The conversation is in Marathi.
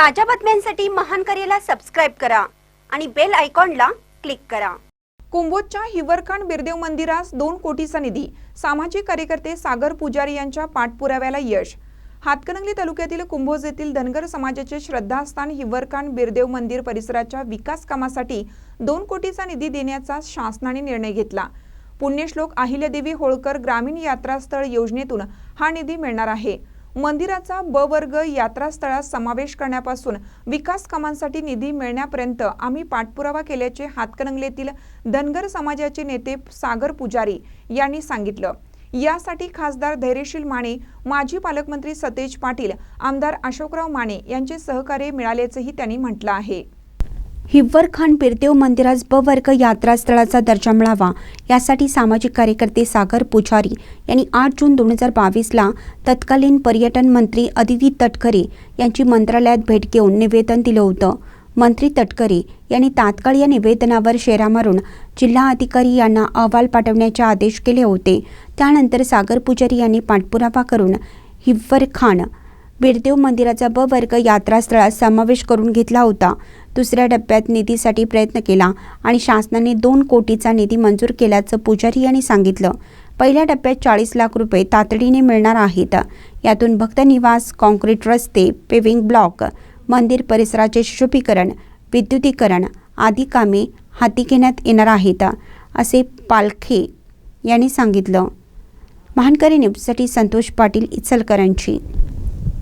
ताज्या बातम्यांसाठी महान करेला सबस्क्राईब करा आणि बेल आयकॉनला क्लिक करा. कुंभोजच्या हिवरखंड बिरदेव मंदिरास दोन कोटीचा निधी सामाजिक कार्यकर्ते सागर पुजारी यांच्या पाठपुराव्याला यश. हातकणंगले तालुक्यातील कुंभोज येथील धनगर समाजाचे श्रद्धास्थान हिवरखान बिरदेव मंदिर परिसराच्या विकास कामासाठी दोन कोटीचा निधी देण्याचा शासनाने निर्णय घेतला. पुण्यश्लोक अहिल्यादेवी होळकर ग्रामीण यात्रास्थळ योजनेतून हा निधी मिळणार आहे. मंदिराचा ब वर्ग यात्रास्थळात समावेश करण्यापासून विकास कामांसाठी निधी मिळण्यापर्यंत आम्ही पाठपुरावा केल्याचे हातकणंगलेतील धनगर समाजाचे नेते सागर पुजारी यांनी सांगितलं. यासाठी खासदार धैर्यशील माने माजी पालकमंत्री सतेज पाटील आमदार अशोकराव माने यांचे सहकार्य मिळाल्याचंही त्यांनी म्हटलं आहे. हिव्वर खान बिरदेव मंदिरास ब वर्ग यात्रास्थळाचा दर्जा मिळावा यासाठी सामाजिक कार्यकर्ते सागर पुजारी यांनी आठ जून दोन हजार बावीसला तत्कालीन पर्यटन मंत्री अदिती तटकरे यांची मंत्रालयात भेट घेऊन निवेदन दिलं होतं. मंत्री तटकरे यांनी तात्काळ या निवेदनावर शेरा मारून जिल्हा अधिकारी यांना अहवाल पाठवण्याचे आदेश केले होते. त्यानंतर सागर पुजारी यांनी पाठपुरावा करून हिव्वर खान बिरदेव मंदिराचा ब वर्ग यात्रास्थळात समावेश करून घेतला होता. दुसऱ्या टप्प्यात निधीसाठी प्रयत्न केला आणि शासनाने दोन कोटीचा निधी मंजूर केल्याचं पुजारी यांनी सांगितलं. पहिल्या टप्प्यात चाळीस लाख रुपये तातडीने मिळणार आहेत. यातून भक्त निवास कॉन्क्रीट रस्ते पेविंग ब्लॉक मंदिर परिसराचे सुशोभीकरण विद्युतीकरण आदी कामे हाती घेण्यात येणार आहेत असे पालखे यांनी सांगितलं. महानकरी न्यूजसाठी संतोष पाटील इचलकरांची